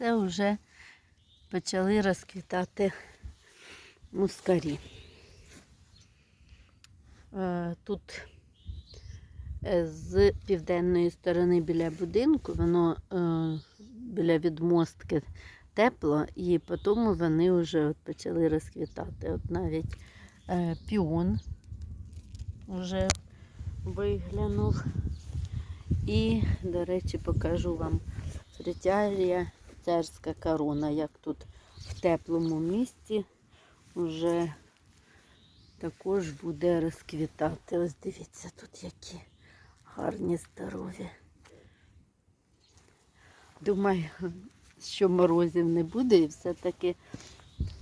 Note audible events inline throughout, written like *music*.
це вже почали розквітати мускарі. Е, Тут е, з південної сторони біля будинку, воно е, біля відмостки тепло, і потім вони вже от почали розквітати. От навіть піон вже виглянув. І, до речі, покажу вам фритярія, царська корона, як тут в теплому місці вже також буде розквітати. Ось дивіться, тут які гарні здорові. Думаю, що морозів не буде і все-таки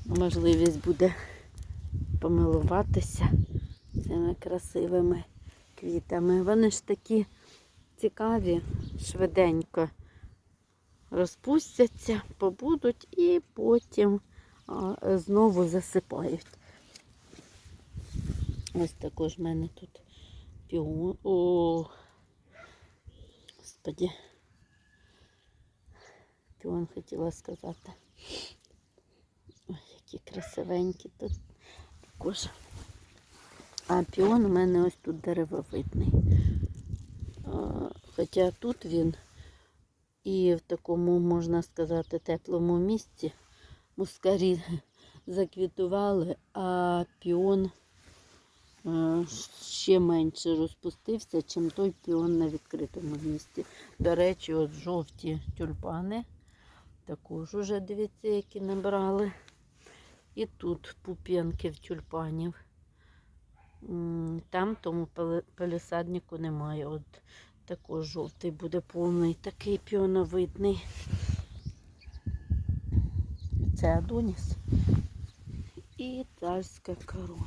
можливість буде помилуватися цими красивими квітами. Вони ж такі цікаві, швиденько розпустяться, побудуть і потім знову засипають. Ось також в мене тут піон. О, господі. Піон хотіла сказати. Ой, які красивенькі тут також. А піон у мене ось тут деревовидний. Хоча тут він і в такому, можна сказати, теплому місці мускарі *laughs* заквітували, а піон е, ще менше розпустився, чим той піон на відкритому місці. До речі, от жовті тюльпани також уже дивіться, які набрали. І тут пуп'янки в тюльпанів. Там тому палісаднику немає. От також жовтий буде повний, такий піоновидний. Це Адоніс. І царська корона.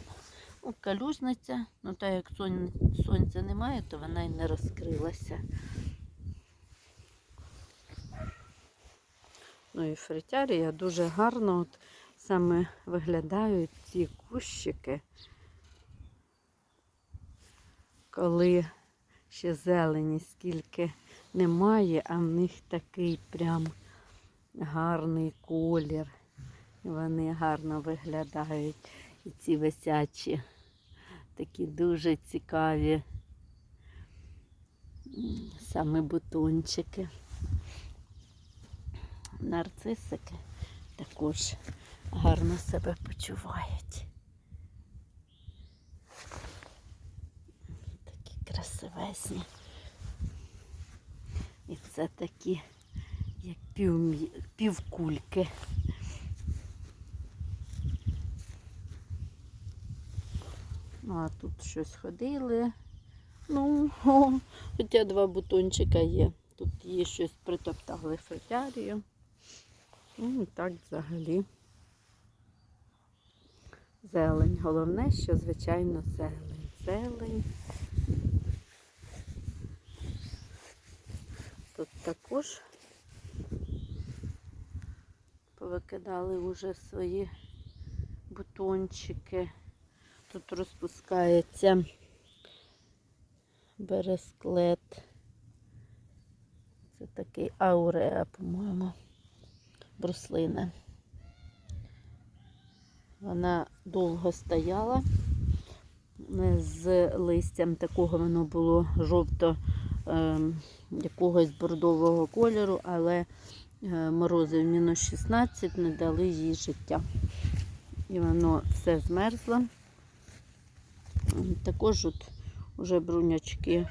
Ну, калюжниця, ну так як сон- сонця немає, то вона й не розкрилася. Ну і фритярія дуже гарно от саме виглядають ці кущики, коли ще зелені скільки немає, а в них такий прям гарний колір. Вони гарно виглядають. І ці висячі, такі дуже цікаві саме бутончики. Нарцисики також гарно себе почувають. Такі красивесні. І це такі, як пів, півкульки. Ну, а тут щось ходили. Ну, о, хоча два бутончика є. Тут є щось притоптали фритярію. Ну, і так взагалі. Зелень. Головне, що, звичайно, зелень. Зелень. Тут також повикидали вже свої бутончики. Тут розпускається бересклет. Це такий ауреа, по-моєму, бруслина. Вона довго стояла з листям такого воно було жовто ем, якогось бордового кольору, але е, морози в мінус 16 не дали їй життя. І воно все змерзло. Також от уже брунячки